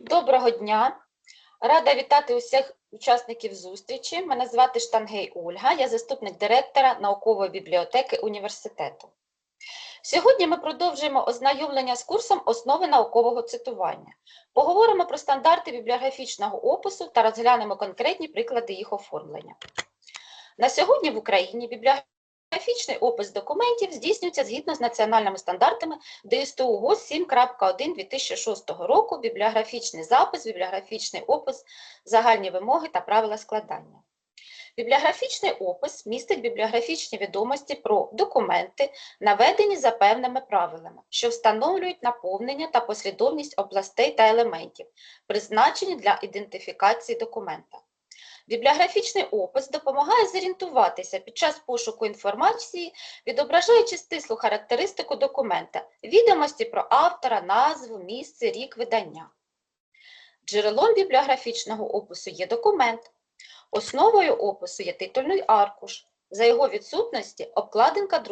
Доброго дня! Рада вітати усіх учасників зустрічі. Мене звати Штангей Ольга, я заступник директора наукової бібліотеки університету. Сьогодні ми продовжуємо ознайомлення з курсом основи наукового цитування. Поговоримо про стандарти бібліографічного опису та розглянемо конкретні приклади їх оформлення. На сьогодні в Україні бібліографічний опис документів здійснюється згідно з національними стандартами ДСТУ ГОС 7.1 2006 року, бібліографічний запис, бібліографічний опис, загальні вимоги та правила складання. Бібліографічний опис містить бібліографічні відомості про документи, наведені за певними правилами, що встановлюють наповнення та послідовність областей та елементів, призначені для ідентифікації документа. Бібліографічний опис допомагає зорієнтуватися під час пошуку інформації, відображаючи стислу характеристику документа, відомості про автора, назву, місце, рік видання. Джерелом бібліографічного опису є документ. Основою опису є титульний аркуш. За його відсутності обкладинка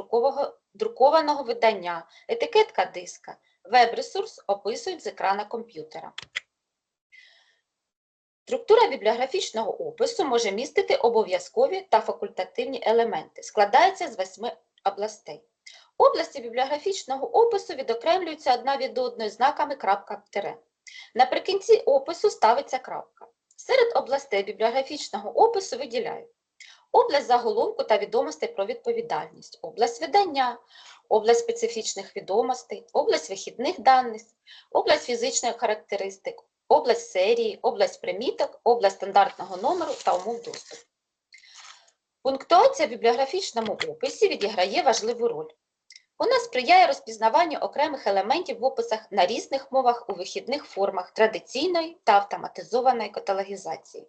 друкованого видання, етикетка диска, веб-ресурс описують з екрана комп'ютера. Структура бібліографічного опису може містити обов'язкові та факультативні елементи. Складається з восьми областей. Області бібліографічного опису відокремлюються одна від одної знаками крапка-тире. Наприкінці опису ставиться крапка. Серед областей бібліографічного опису виділяють область заголовку та відомостей про відповідальність, область видання, область специфічних відомостей, область вихідних даних, область фізичних характеристик, область серії, область приміток, область стандартного номеру та умов доступу. Пунктуація в бібліографічному описі відіграє важливу роль. Вона сприяє розпізнаванню окремих елементів в описах на різних мовах у вихідних формах традиційної та автоматизованої каталогізації.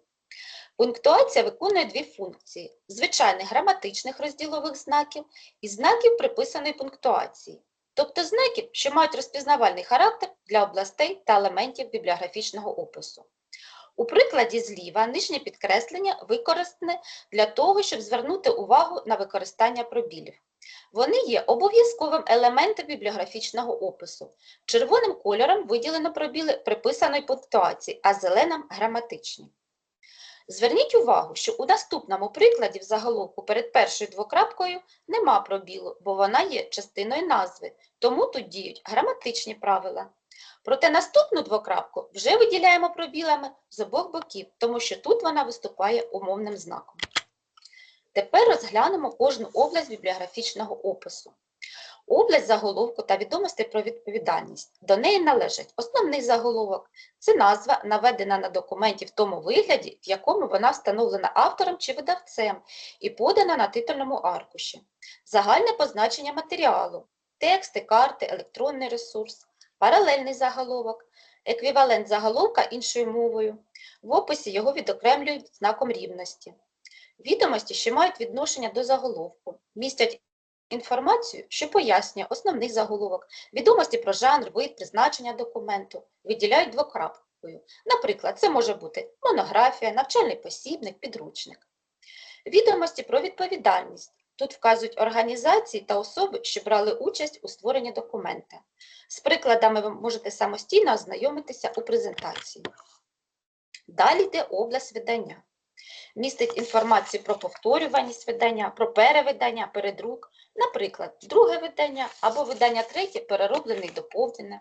Пунктуація виконує дві функції: звичайних граматичних розділових знаків і знаків приписаної пунктуації, тобто знаків, що мають розпізнавальний характер для областей та елементів бібліографічного опису. У прикладі зліва нижнє підкреслення використане для того, щоб звернути увагу на використання пробілів. Вони є обов'язковим елементом бібліографічного опису. Червоним кольором виділено пробіли приписаної пунктуації, а зеленим – граматичні. Зверніть увагу, що у наступному прикладі в заголовку перед першою двокрапкою нема пробілу, бо вона є частиною назви, тому тут діють граматичні правила. Проте наступну двокрапку вже виділяємо пробілами з обох боків, тому що тут вона виступає умовним знаком. Тепер розглянемо кожну область бібліографічного опису. Область заголовку та відомостей про відповідальність. До неї належать основний заголовок – це назва, наведена на документі в тому вигляді, в якому вона встановлена автором чи видавцем і подана на титульному аркуші. Загальне позначення матеріалу – тексти, карти, електронний ресурс, паралельний заголовок, еквівалент заголовка іншою мовою. В описі його відокремлюють знаком рівності. Відомості, що мають відношення до заголовку, містять інформацію, що пояснює основний заголовок, відомості про жанр, вид, призначення документу, виділяють двокрапкою. Наприклад, це може бути монографія, навчальний посібник, підручник. Відомості про відповідальність. Тут вказують організації та особи, що брали участь у створенні документа. З прикладами ви можете самостійно ознайомитися у презентації. Далі йде область видання містить інформацію про повторюваність видання, про перевидання, передрук, наприклад, друге видання або видання третє перероблене і доповнене.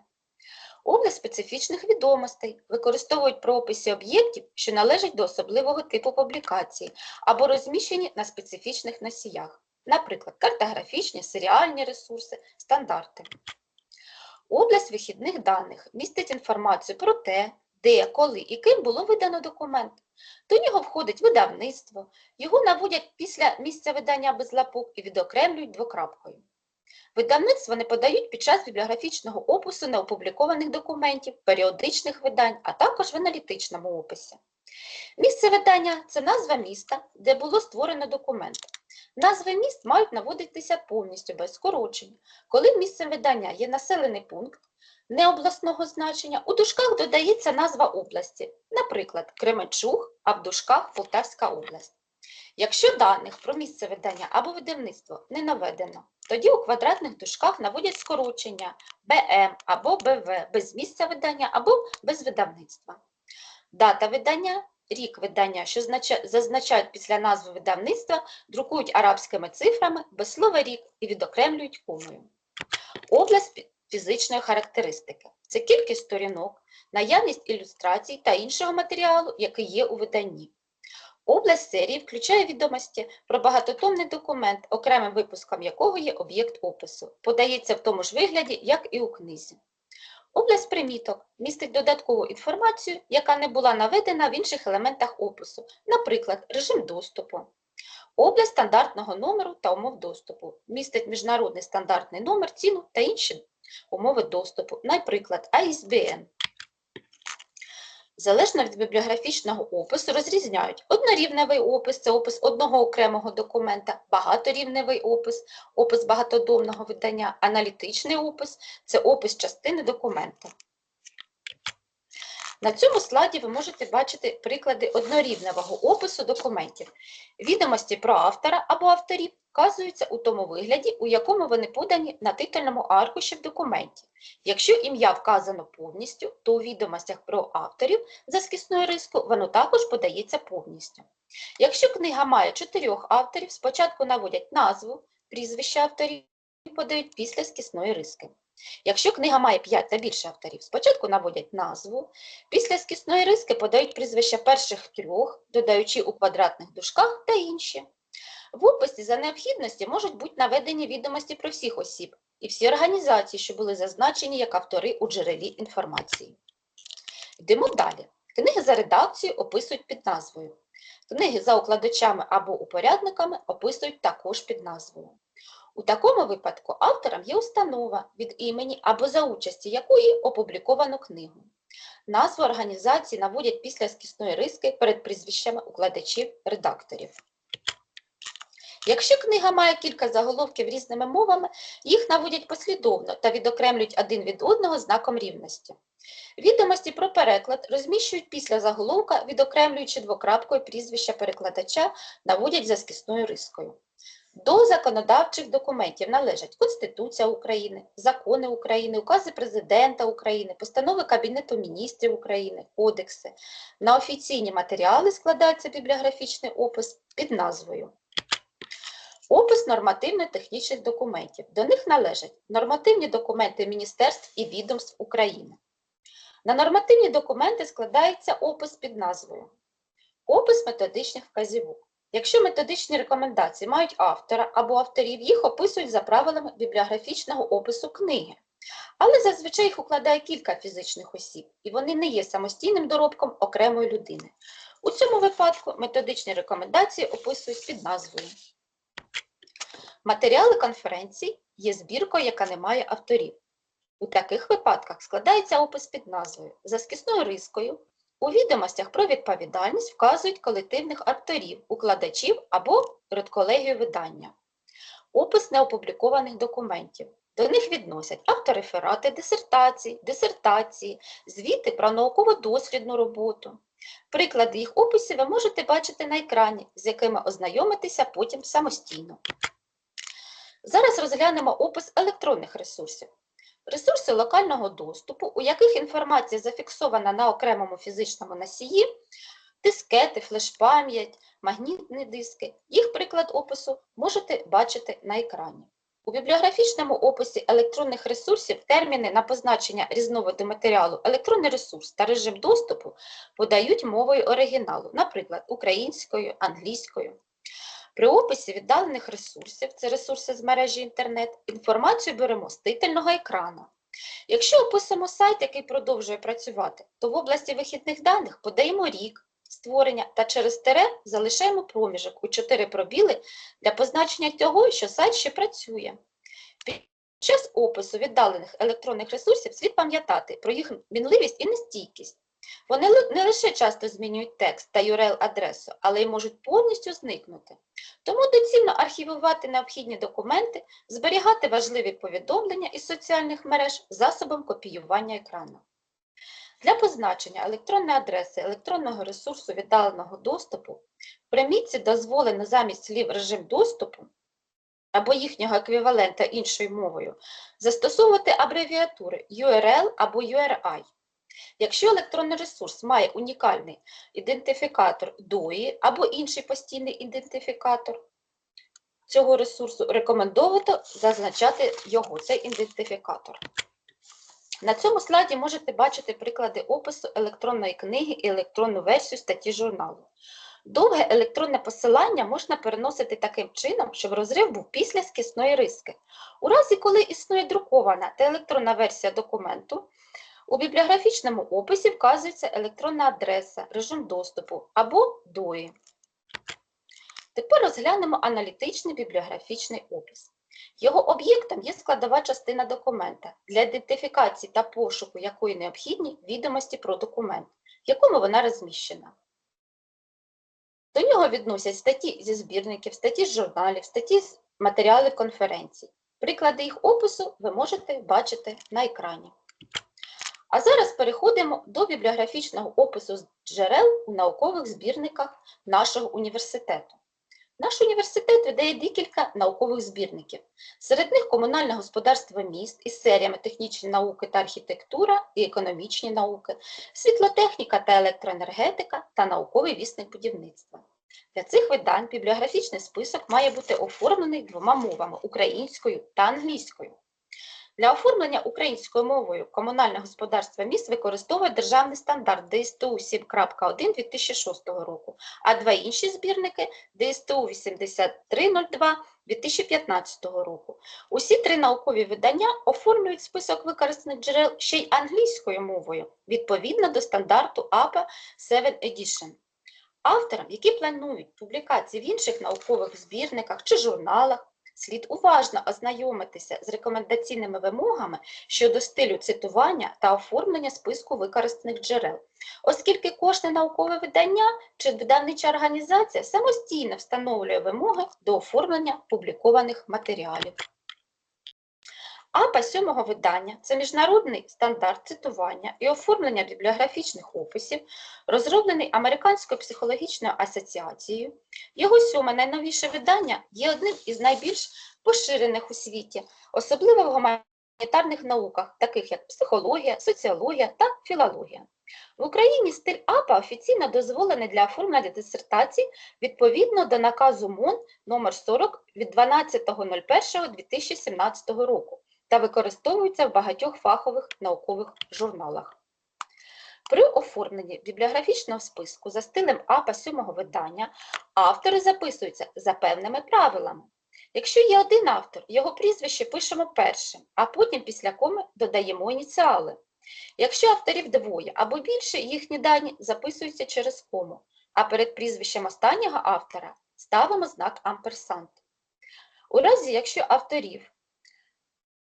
Область специфічних відомостей використовують про описи об'єктів, що належать до особливого типу публікації або розміщені на специфічних носіях, наприклад, картографічні, серіальні ресурси, стандарти. Область вихідних даних містить інформацію про те, де, коли і ким було видано документ. До нього входить видавництво, його наводять після місця видання без лапок і відокремлюють двокрапкою. Видавництво не подають під час бібліографічного опису неопублікованих документів, періодичних видань, а також в аналітичному описі. Місце видання це назва міста, де було створено документ. Назви міст мають наводитися повністю без скорочень. Коли місцем видання є населений пункт, необласного значення, у дужках додається назва області, наприклад, Кременчуг, а в дужках Полтавська область. Якщо даних про місце видання або видавництво не наведено, тоді у квадратних дужках наводять скорочення БМ або БВ без місця видання або без видавництва. Дата видання, рік видання, що зазначають після назви видавництва, друкують арабськими цифрами без слова рік і відокремлюють комою. Область фізичної характеристики це кількість сторінок, наявність ілюстрацій та іншого матеріалу, який є у виданні. Область серії включає відомості про багатотомний документ, окремим випуском якого є об'єкт опису, подається в тому ж вигляді, як і у книзі. Область приміток містить додаткову інформацію, яка не була наведена в інших елементах опису, наприклад, режим доступу. Область стандартного номеру та умов доступу містить міжнародний стандартний номер, ціну та інші умови доступу, наприклад, ISBN. Залежно від бібліографічного опису розрізняють однорівневий опис це опис одного окремого документа, багаторівневий опис, опис багатодомного видання, аналітичний опис це опис частини документа. На цьому слайді ви можете бачити приклади однорівневого опису документів. Відомості про автора або авторів вказуються у тому вигляді, у якому вони подані на титульному аркуші в документі. Якщо ім'я вказано повністю, то у відомостях про авторів за скісною рискою воно також подається повністю. Якщо книга має чотирьох авторів, спочатку наводять назву, прізвище авторів подають після скісної риски. Якщо книга має 5 та більше авторів, спочатку наводять назву, після скісної риски подають прізвища перших трьох, додаючи у квадратних дужках та інші. В описі за необхідності можуть бути наведені відомості про всіх осіб і всі організації, що були зазначені як автори у джерелі інформації. Йдемо далі. Книги за редакцією описують під назвою. Книги за укладачами або упорядниками описують також під назвою. У такому випадку автором є установа від імені або за участі якої опубліковано книгу. Назву організації наводять після скісної риски перед прізвищами укладачів-редакторів. Якщо книга має кілька заголовків різними мовами, їх наводять послідовно та відокремлюють один від одного знаком рівності. Відомості про переклад розміщують після заголовка, відокремлюючи двокрапкою прізвища перекладача, наводять за скісною рискою. До законодавчих документів належать Конституція України, закони України, укази Президента України, постанови Кабінету міністрів України, кодекси. На офіційні матеріали складається бібліографічний опис під назвою. Опис нормативно-технічних документів. До них належать нормативні документи міністерств і відомств України. На нормативні документи складається опис під назвою. Опис методичних вказівок. Якщо методичні рекомендації мають автора або авторів, їх описують за правилами бібліографічного опису книги. Але зазвичай їх укладає кілька фізичних осіб, і вони не є самостійним доробком окремої людини. У цьому випадку методичні рекомендації описують під назвою. Матеріали конференцій є збіркою, яка не має авторів. У таких випадках складається опис під назвою. За скісною рискою у відомостях про відповідальність вказують колективних авторів, укладачів або редколегію видання. Опис неопублікованих документів. До них відносять автореферати дисертацій, дисертації, звіти про науково-дослідну роботу. Приклади їх описів ви можете бачити на екрані, з якими ознайомитися потім самостійно. Зараз розглянемо опис електронних ресурсів. Ресурси локального доступу, у яких інформація зафіксована на окремому фізичному носії, дискети, флеш-пам'ять, магнітні диски. Їх приклад опису можете бачити на екрані. У бібліографічному описі електронних ресурсів терміни на позначення різновиду матеріалу електронний ресурс та режим доступу подають мовою оригіналу, наприклад, українською, англійською. При описі віддалених ресурсів, це ресурси з мережі інтернет, інформацію беремо з титульного екрану. Якщо описуємо сайт, який продовжує працювати, то в області вихідних даних подаємо рік створення та через тире залишаємо проміжок у 4 пробіли для позначення того, що сайт ще працює. Під час опису віддалених електронних ресурсів слід пам'ятати про їх мінливість і нестійкість. Вони не лише часто змінюють текст та URL-адресу, але й можуть повністю зникнути. Тому доцільно архівувати необхідні документи, зберігати важливі повідомлення із соціальних мереж засобом копіювання екрану. Для позначення електронної адреси електронного ресурсу віддаленого доступу в примітці дозволено замість слів режим доступу або їхнього еквівалента іншою мовою застосовувати абревіатури URL або URI. Якщо електронний ресурс має унікальний ідентифікатор DOI або інший постійний ідентифікатор цього ресурсу, рекомендовано зазначати його, цей ідентифікатор. На цьому слайді можете бачити приклади опису електронної книги і електронну версію статті журналу. Довге електронне посилання можна переносити таким чином, щоб розрив був після скисної риски. У разі, коли існує друкована та електронна версія документу, у бібліографічному описі вказується електронна адреса, режим доступу або DOI. Тепер розглянемо аналітичний бібліографічний опис. Його об'єктом є складова частина документа, для ідентифікації та пошуку якої необхідні відомості про документ, в якому вона розміщена. До нього відносять статті зі збірників, статті з журналів, статті з матеріалів конференцій. Приклади їх опису ви можете бачити на екрані. А зараз переходимо до бібліографічного опису джерел у наукових збірниках нашого університету. Наш університет видає декілька наукових збірників. Серед них комунальне господарство міст із серіями технічні науки та архітектура і економічні науки, світлотехніка та електроенергетика та науковий вісник будівництва. Для цих видань бібліографічний список має бути оформлений двома мовами українською та англійською. Для оформлення українською мовою комунальне господарство міст використовує державний стандарт ДСТУ 7.1 2006 року, а два інші збірники ДСТУ 8302 2015 року. Усі три наукові видання оформлюють список використаних джерел ще й англійською мовою, відповідно до стандарту APA 7 Edition. Авторам, які планують публікації в інших наукових збірниках чи журналах, слід уважно ознайомитися з рекомендаційними вимогами щодо стилю цитування та оформлення списку використаних джерел, оскільки кожне наукове видання чи видавнича організація самостійно встановлює вимоги до оформлення публікованих матеріалів. АПА сьомого видання це міжнародний стандарт цитування і оформлення бібліографічних описів, розроблений Американською психологічною асоціацією. Його сьоме найновіше видання є одним із найбільш поширених у світі, особливо в гуманітарних науках, таких як психологія, соціологія та філологія. В Україні стиль АПА офіційно дозволений для оформлення дисертацій відповідно до наказу МОН номер 40 від 12.01.2017 року та використовується в багатьох фахових наукових журналах. При оформленні бібліографічного списку за стилем АПА сьомого видання автори записуються за певними правилами. Якщо є один автор, його прізвище пишемо першим, а потім після коми додаємо ініціали. Якщо авторів двоє або більше, їхні дані записуються через кому, а перед прізвищем останнього автора ставимо знак амперсант. У разі, якщо авторів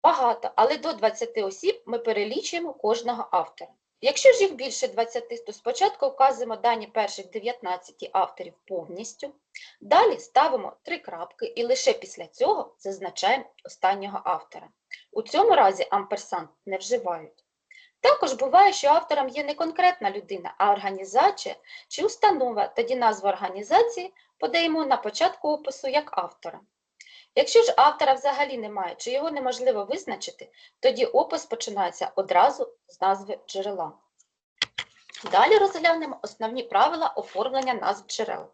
багато, але до 20 осіб ми перелічуємо кожного автора. Якщо ж їх більше 20, то спочатку вказуємо дані перших 19 авторів повністю, далі ставимо три крапки і лише після цього зазначаємо останнього автора. У цьому разі амперсант не вживають. Також буває, що автором є не конкретна людина, а організація чи установа, тоді назву організації подаємо на початку опису як автора. Якщо ж автора взагалі немає, чи його неможливо визначити, тоді опис починається одразу з назви джерела. Далі розглянемо основні правила оформлення назв джерел.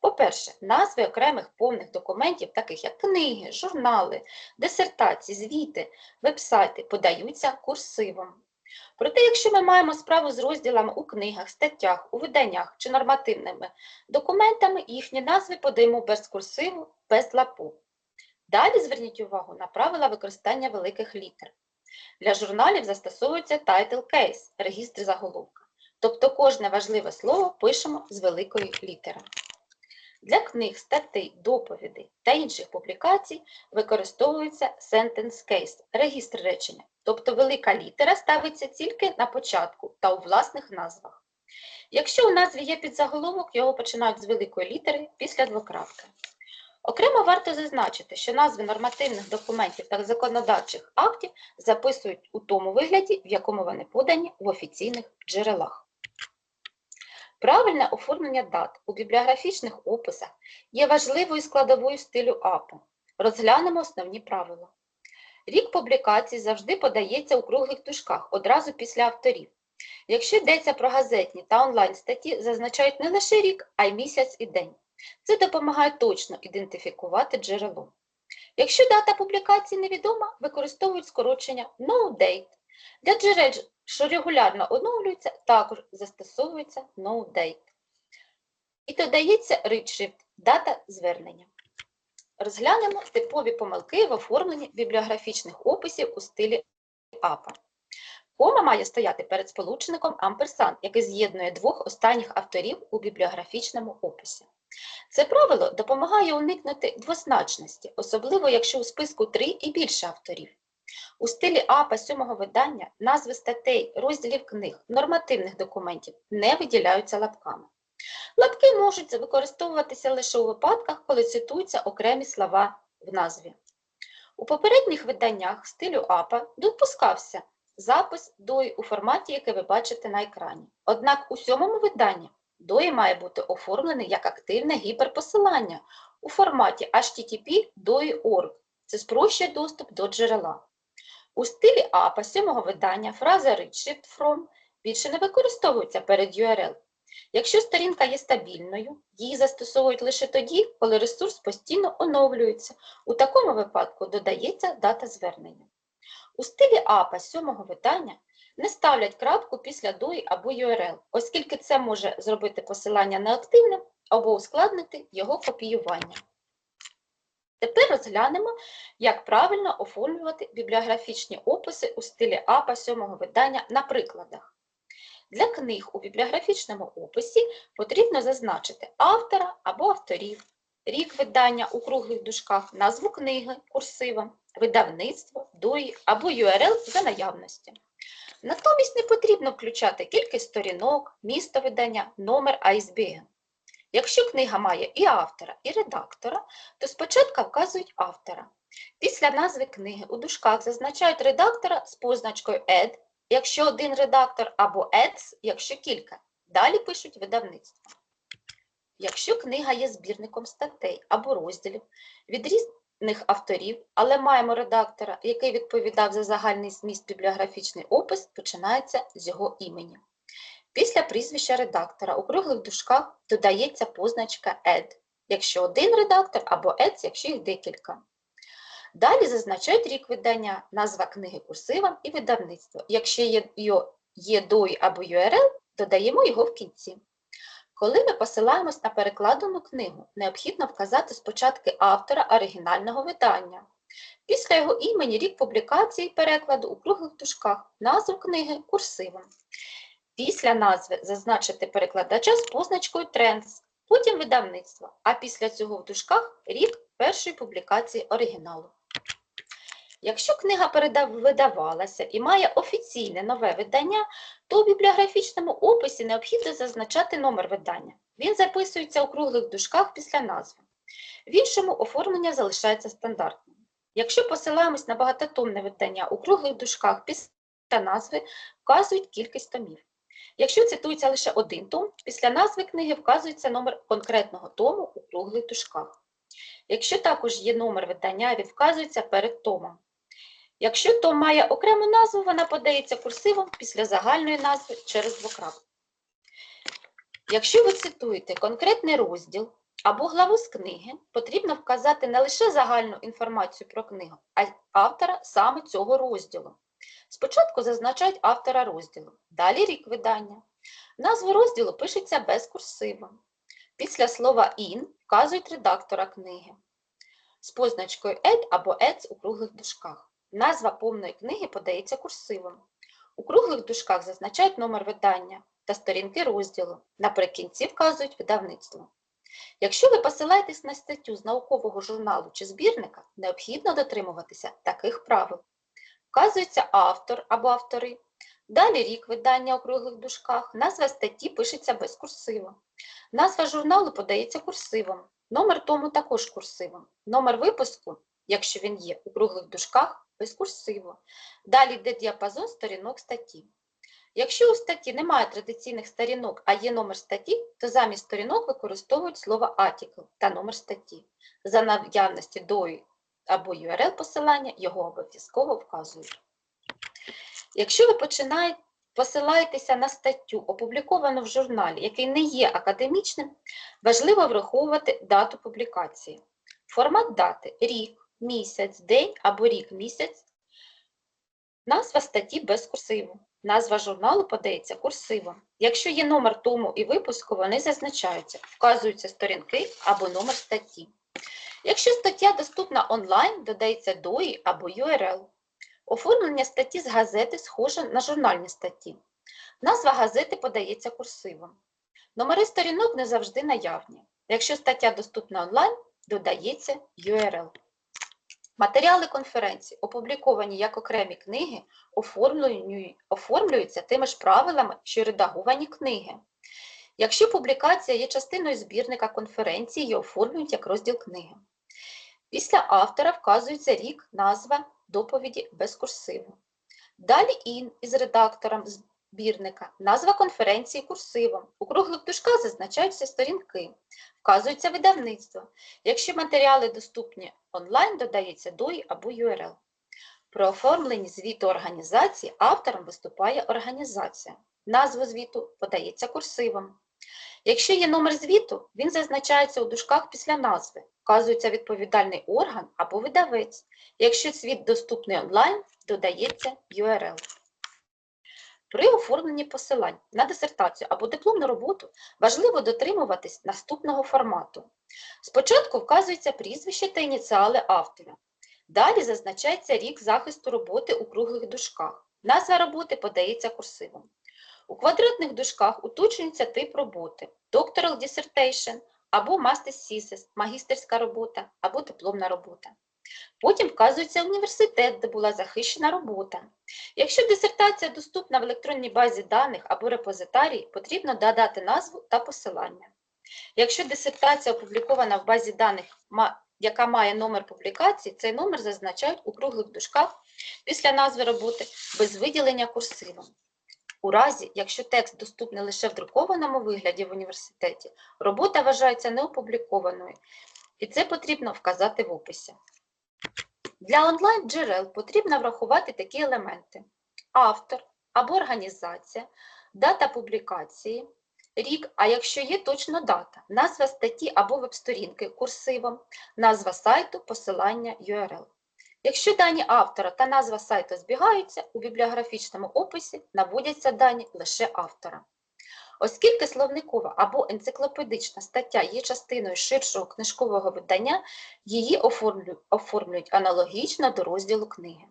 По-перше, назви окремих повних документів, таких як книги, журнали, дисертації, звіти, вебсайти, подаються курсивом. Проте, якщо ми маємо справу з розділами у книгах, статтях, у виданнях чи нормативними документами, їхні назви подаємо без курсиву, без лапу. Далі зверніть увагу на правила використання великих літер. Для журналів застосовується title case – регістр заголовка. Тобто кожне важливе слово пишемо з великої літери. Для книг, статей, доповідей та інших публікацій використовується sentence case – регістр речення. Тобто велика літера ставиться тільки на початку та у власних назвах. Якщо у назві є підзаголовок, його починають з великої літери після двокрапки. Окремо варто зазначити, що назви нормативних документів та законодавчих актів записують у тому вигляді, в якому вони подані в офіційних джерелах. Правильне оформлення дат у бібліографічних описах є важливою складовою стилю АПО. Розглянемо основні правила. Рік публікації завжди подається у круглих дужках одразу після авторів. Якщо йдеться про газетні та онлайн статті, зазначають не лише рік, а й місяць і день. Це допомагає точно ідентифікувати джерело. Якщо дата публікації невідома, використовують скорочення no date. Для джерел, що регулярно оновлюються, також застосовується no date. І додається readshrift – дата звернення. Розглянемо типові помилки в оформленні бібліографічних описів у стилі АПА. Кома має стояти перед сполучником амперсанд, який з'єднує двох останніх авторів у бібліографічному описі. Це правило допомагає уникнути двозначності, особливо якщо у списку три і більше авторів. У стилі АПА сьомого видання назви статей, розділів книг, нормативних документів не виділяються лапками. Лапки можуть використовуватися лише у випадках, коли цитуються окремі слова в назві. У попередніх виданнях стилю АПА допускався запис DOI у форматі, який ви бачите на екрані. Однак у сьомому виданні DOI має бути оформлений як активне гіперпосилання у форматі http DOI.org. Це спрощує доступ до джерела. У стилі APA сьомого видання фраза redshift from більше не використовується перед URL. Якщо сторінка є стабільною, її застосовують лише тоді, коли ресурс постійно оновлюється. У такому випадку додається дата звернення. У стилі APA сьомого видання не ставлять крапку після DOI або URL, оскільки це може зробити посилання неактивним або ускладнити його копіювання. Тепер розглянемо, як правильно оформлювати бібліографічні описи у стилі АПА сьомого видання на прикладах. Для книг у бібліографічному описі потрібно зазначити автора або авторів, рік видання у круглих дужках, назву книги курсивом, видавництво, DOI або URL за наявності. Натомість не потрібно включати кількість сторінок, місто видання, номер ISBN. Якщо книга має і автора, і редактора, то спочатку вказують автора. Після назви книги у дужках зазначають редактора з позначкою ed, якщо один редактор, або eds, якщо кілька. Далі пишуть видавництво. Якщо книга є збірником статей або розділів від різних авторів, але маємо редактора, який відповідав за загальний зміст бібліографічний опис, починається з його імені. Після прізвища редактора у круглих дужках додається позначка ed, якщо один редактор, або eds, якщо їх декілька. Далі зазначають рік видання, назва книги курсивом і видавництво. Якщо є, є DOI або URL, додаємо його в кінці. Коли ми посилаємось на перекладену книгу, необхідно вказати спочатку автора оригінального видання. Після його імені рік публікації перекладу у круглих дужках, назву книги курсивом. Після назви зазначити перекладача з позначкою Trends, потім видавництво, а після цього в дужках рік першої публікації оригіналу. Якщо книга видавалася і має офіційне нове видання, то у бібліографічному описі необхідно зазначати номер видання. Він записується у круглих дужках після назви. В іншому оформлення залишається стандартним. Якщо посилаємось на багатотомне видання у круглих дужках після назви, вказують кількість томів. Якщо цитується лише один том, після назви книги вказується номер конкретного тому у круглих дужках. Якщо також є номер видання, він вказується перед томом. Якщо том має окрему назву, вона подається курсивом після загальної назви через двокрапку. Якщо ви цитуєте конкретний розділ або главу з книги, потрібно вказати не лише загальну інформацію про книгу, а й автора саме цього розділу. Спочатку зазначають автора розділу, далі рік видання. Назву розділу пишеться без курсива. Після слова «in» вказують редактора книги з позначкою «ed» або «eds» у круглих дужках. Назва повної книги подається курсивом. У круглих дужках зазначають номер видання та сторінки розділу. Наприкінці вказують видавництво. Якщо ви посилаєтесь на статтю з наукового журналу чи збірника, необхідно дотримуватися таких правил. Вказується автор або автори. Далі рік видання у круглих дужках, назва статті пишеться без курсива. Назва журналу подається курсивом. Номер тому також курсивом. Номер випуску, якщо він є, у круглих дужках без курсиву. Далі йде діапазон сторінок статті. Якщо у статті немає традиційних сторінок, а є номер статті, то замість сторінок використовують слово article та номер статті. За наявності DOI або URL посилання його обов'язково вказують. Якщо ви починаєте посилаєтеся на статтю, опубліковану в журналі, який не є академічним, важливо враховувати дату публікації. Формат дати рік, місяць, день або рік-місяць. Назва статті без курсиву. Назва журналу подається курсивом. Якщо є номер тому і випуску, вони зазначаються, вказуються сторінки або номер статті. Якщо стаття доступна онлайн, додається DOI або URL. Оформлення статті з газети схоже на журнальні статті. Назва газети подається курсивом. Номери сторінок не завжди наявні. Якщо стаття доступна онлайн, додається URL. Матеріали конференції, опубліковані як окремі книги, оформлюються тими ж правилами, що й редаговані книги. Якщо публікація є частиною збірника конференції, її оформлюють як розділ книги. Після автора вказується рік, назва, доповіді без курсиву. Далі ін із редактором збірника, назва конференції курсивом. У круглих дужках зазначаються сторінки, вказується видавництво. Якщо матеріали доступні онлайн, додається DOI або URL. При оформленні звіту організації автором виступає організація. Назву звіту подається курсивом. Якщо є номер звіту, він зазначається у дужках після назви, вказується відповідальний орган або видавець. Якщо звіт доступний онлайн, додається URL. При оформленні посилань на дисертацію або дипломну роботу важливо дотримуватись наступного формату. Спочатку вказується прізвище та ініціали автора. Далі зазначається рік захисту роботи у круглих дужках. Назва роботи подається курсивом. У квадратних дужках уточнюється тип роботи doctoral dissertation або master's thesis, магістерська робота або дипломна робота. Потім вказується університет, де була захищена робота. Якщо дисертація доступна в електронній базі даних або репозитарії, потрібно додати назву та посилання. Якщо дисертація опублікована в базі даних, яка має номер публікації, цей номер зазначають у круглих дужках після назви роботи без виділення курсивом. У разі, якщо текст доступний лише в друкованому вигляді в університеті, робота вважається неопублікованою, і це потрібно вказати в описі. Для онлайн-джерел потрібно врахувати такі елементи: автор або організація, дата публікації, рік, а якщо є точно дата, назва статті або веб-сторінки курсивом, назва сайту, посилання URL. Якщо дані автора та назва сайту збігаються, у бібліографічному описі наводяться дані лише автора. Оскільки словникова або енциклопедична стаття є частиною ширшого книжкового видання, її оформлюють аналогічно до розділу книги.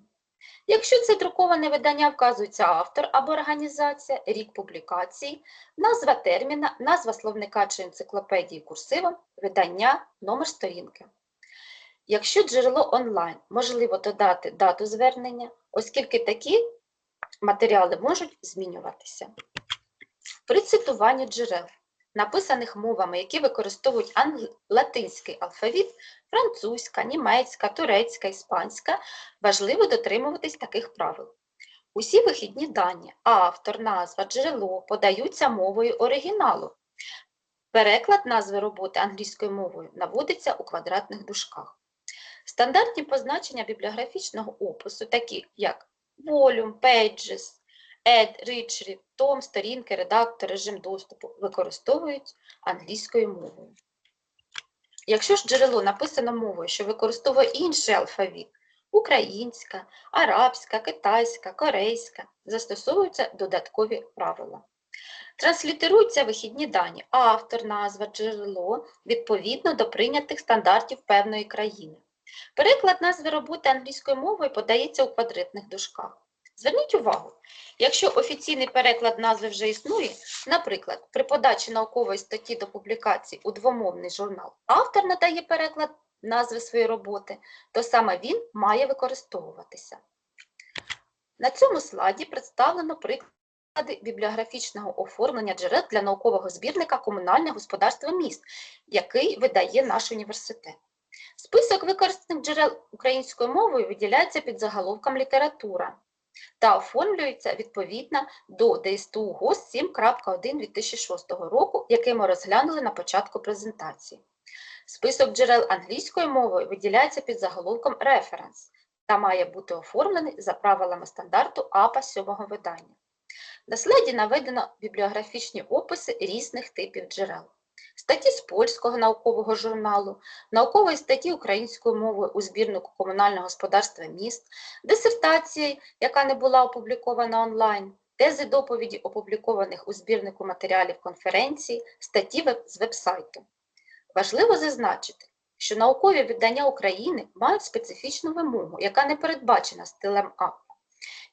Якщо це друковане видання, вказується автор або організація, рік публікації, назва терміна, назва словника чи енциклопедії курсивом, видання, номер сторінки. Якщо джерело онлайн, можливо додати дату звернення, оскільки такі матеріали можуть змінюватися. При цитуванні джерел, написаних мовами, які використовують англ- латинський алфавіт, французька, німецька, турецька, іспанська, важливо дотримуватись таких правил. Усі вихідні дані, автор, назва, джерело подаються мовою оригіналу. Переклад назви роботи англійською мовою наводиться у квадратних дужках. Стандартні позначення бібліографічного опису, такі як volume, pages, add, retrieve, том, сторінки, редактор, режим доступу, використовують англійською мовою. Якщо ж джерело написано мовою, що використовує інший алфавіт, українська, арабська, китайська, корейська, застосовуються додаткові правила. Транслітеруються вихідні дані, автор, назва, джерело відповідно до прийнятих стандартів певної країни. Переклад назви роботи англійською мовою подається у квадратних дужках. Зверніть увагу, якщо офіційний переклад назви вже існує, наприклад, при подачі наукової статті до публікації у двомовний журнал автор надає переклад назви своєї роботи, то саме він має використовуватися. На цьому слайді представлено приклад приклади бібліографічного оформлення джерел для наукового збірника Комунальне господарство міст, який видає наш університет. Список використаних джерел українською мовою виділяється під заголовком література та оформлюється відповідно до ДСТУ ГОС 7.1 2006 року, який ми розглянули на початку презентації. Список джерел англійською мовою виділяється під заголовком Reference та має бути оформлений за правилами стандарту АПА 7 видання. На слайді наведено бібліографічні описи різних типів джерел. Статті з польського наукового журналу, наукової статті українською мовою у збірнику комунального господарства міст, дисертації, яка не була опублікована онлайн, тези доповіді, опублікованих у збірнику матеріалів конференції, статті з вебсайту. Важливо зазначити, що наукові видання України мають специфічну вимогу, яка не передбачена стилем АПА.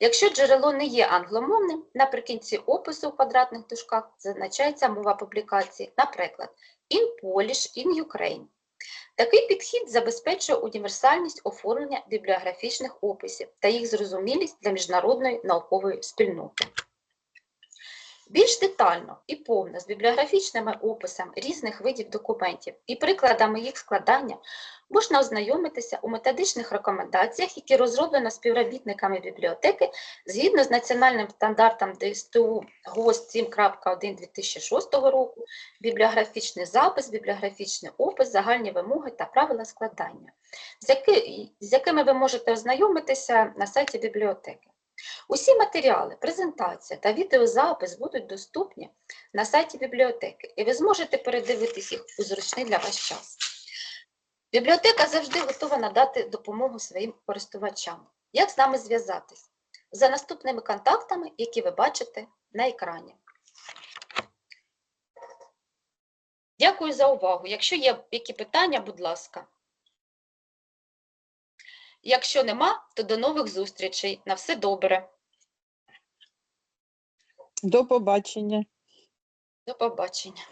Якщо джерело не є англомовним, наприкінці опису в квадратних дужках зазначається мова публікації, наприклад, in Polish, in Ukraine. Такий підхід забезпечує універсальність оформлення бібліографічних описів та їх зрозумілість для міжнародної наукової спільноти. Більш детально і повно з бібліографічними описами різних видів документів і прикладами їх складання можна ознайомитися у методичних рекомендаціях, які розроблено співробітниками бібліотеки згідно з національним стандартом ДСТУ ГОСТ 7.1 2006 року, бібліографічний запис, бібліографічний опис, загальні вимоги та правила складання, з, з якими ви можете ознайомитися на сайті бібліотеки. Усі матеріали, презентація та відеозапис будуть доступні на сайті бібліотеки, і ви зможете передивитись їх у зручний для вас час. Бібліотека завжди готова надати допомогу своїм користувачам. Як з нами зв'язатись? За наступними контактами, які ви бачите на екрані. Дякую за увагу. Якщо є які питання, будь ласка. Якщо нема, то до нових зустрічей. На все добре. До побачення. До побачення.